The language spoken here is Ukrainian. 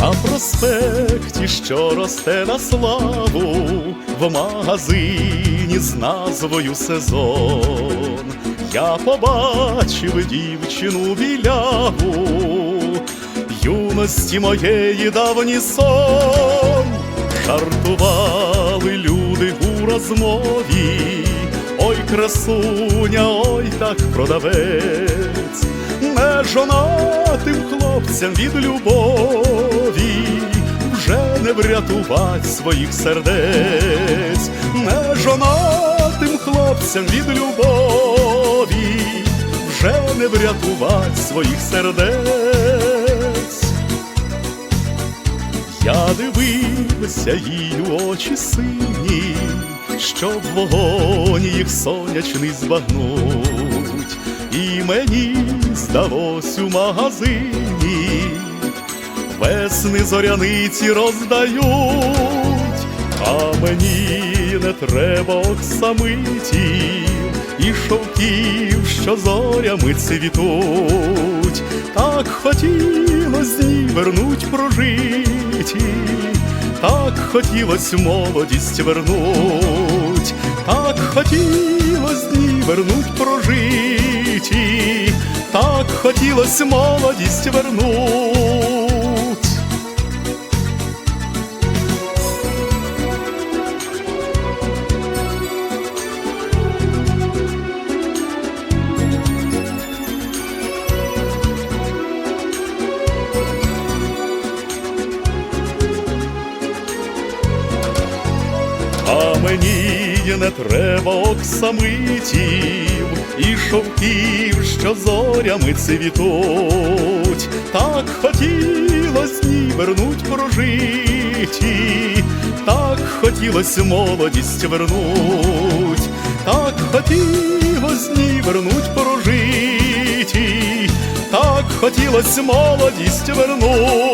На проспекті, що росте на славу, в магазині з назвою Сезон, я побачив дівчину біляву, юності моєї давній сон, жартували люди у розмові, ой, красуня, ой, так продавець, не жонатим хлопцям від любові, вже не врятувать своїх сердець, не жонатим хлопцям від любові, вже не врятувать своїх сердець. Я дивився їй у очі сині, щоб вогонь їх сонячний збагнуть, і мені здалось у магазині, весни зоряниці роздають, а мені не треба оксамитів і шовків, що зорями цвітуть, так хотілось дні вернуть прожиті, так хотілось молодість вернуть, так хотілось дні вернуть прожиті, так хотілось молодість вернуть. Мені не треба оксамитів і шовків, що зорями цвітуть. Так хотілось дні вернуть прожиті, так хотілось молодість вернуть, так хотілось дні вернуть прожиті, так хотілось молодість вернуть.